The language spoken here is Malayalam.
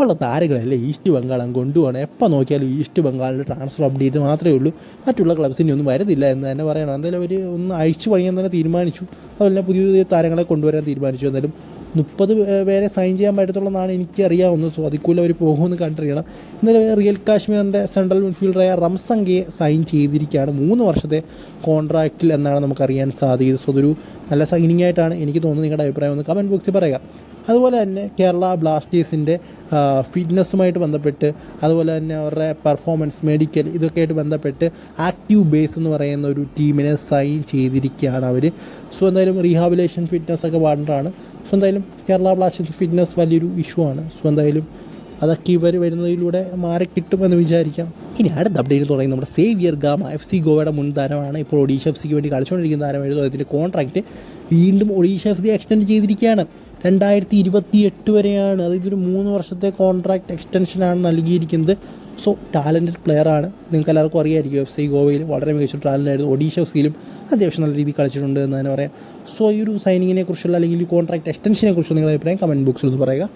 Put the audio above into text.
ഇപ്പോൾ ഉള്ള താരങ്ങളല്ലേ ഈസ്റ്റ് ബംഗാളും കൊണ്ടുപോകണം. എപ്പോൾ നോക്കിയാലും ഈസ്റ്റ് ബംഗാളിന്റെ ട്രാൻസ്ഫർ അപ്ഡേറ്റ് മാത്രമേ ഉള്ളൂ. മറ്റുള്ള ക്ലബ്സിന്റെ ഒന്നും വരുന്നില്ല എന്ന് തന്നെ പറയണം. എന്തായാലും അവർ ഒന്ന് അഴിച്ചു പണിയാൻ തന്നെ തീരുമാനിച്ചു. അതുപോലെ പുതിയ പുതിയ താരങ്ങളെ കൊണ്ടുവരാൻ തീരുമാനിച്ചു. എന്നാലും മുപ്പത് പേരെ സൈൻ ചെയ്യാൻ പറ്റത്തുള്ളതാണ് എനിക്ക് അറിയാവുന്നത് സോ അതിക്കൂല അവർ പോകുമെന്ന് കണ്ടറിയണം. എന്നാലും റിയൽ കാശ്മീറിന്റെ സെൻട്രൽ മിഡ്ഫീൽഡറായ റംസംഗയെ സൈൻ ചെയ്തിരിക്കുകയാണ്. മൂന്ന് വർഷത്തെ കോൺട്രാക്റ്റിൽ എന്നാണ് നമുക്കറിയാൻ സാധിക്കുന്നത്. സോ അതൊരു നല്ല സൈനിങ് ആയിട്ടാണ് എനിക്ക് തോന്നുന്നത്. നിങ്ങളുടെ അഭിപ്രായം ഒന്ന് കമന്റ് ബോക്സിൽ പറയുക. അതുപോലെ തന്നെ കേരള ബ്ലാസ്റ്റേഴ്സിന്റെ ഫിറ്റ്നസ്സുമായിട്ട് ബന്ധപ്പെട്ട് അതുപോലെ തന്നെ അവരുടെ പെർഫോമൻസ് മെഡിക്കൽ ഇതൊക്കെ ആയിട്ട് ബന്ധപ്പെട്ട് ആക്റ്റീവ് ബേസ് എന്ന് പറയുന്ന ഒരു ടീമിനെ സൈൻ ചെയ്തിരിക്കുകയാണ് അവർ സോ എന്തായാലും റീഹാബിലേഷൻ ഫിറ്റ്നസ് ഒക്കെ വാണ്ടറാണ് സോ എന്തായാലും കേരള ബ്ലാസ്റ്റേഴ്സ് ഫിറ്റ്നസ് വലിയൊരു ഇഷ്യൂ ആണ്. സോ എന്തായാലും അതൊക്കെ ഇവർ വരുന്നതിലൂടെ മാറി കിട്ടുമെന്ന് വിചാരിക്കാം. ഇനി അടുത്ത അപ്ഡേറ്റ് തുടങ്ങി നമ്മുടെ സേവിയർ ഗാമ എഫ് സി ഗോവയുടെ മുൻ താരമാണ്. ഇപ്പോൾ ഒഡീഷ എഫ് സിക്ക് വേണ്ടി കളിച്ചുകൊണ്ടിരിക്കുന്ന താരമായിരുന്നു. അതിന്റെ കോൺട്രാക്റ്റ് വീണ്ടും ഒഡീഷ എഫ് സി എക്സ്റ്റെൻഡ് ചെയ്തിരിക്കുകയാണ്. രണ്ടായിരത്തി ഇരുപത്തി എട്ട് വരെയാണ്. അതായത് ഒരു മൂന്ന് വർഷത്തെ കോൺട്രാക്റ്റ് എക്സ്റ്റൻഷനാണ് നൽകിയിരിക്കുന്നത്. സോ ടാലന്റഡ് പ്ലെയറാണ് നിങ്ങൾക്ക് എല്ലാവർക്കും അറിയാമായിരിക്കും എഫ് സി ഗോവയിൽ വളരെ മികച്ച ടാലന്റ് ആയിരുന്നു. ഒഡീഷ എഫ് സിയിലും അത്യാവശ്യം നല്ല രീതിയിൽ കളിച്ചിട്ടുണ്ട് എന്ന് തന്നെ പറയാം. സോ ഈ ഒരു സൈനിങ്ങിനെ കുറിച്ചുള്ള അല്ലെങ്കിൽ കോൺട്രാക്ട് എക്സ്റ്റൻഷനെ കുറിച്ചുള്ള നിങ്ങളുടെ അഭിപ്രായം കമന്റ് ബോക്സിൽ ഒന്ന് പറയുക.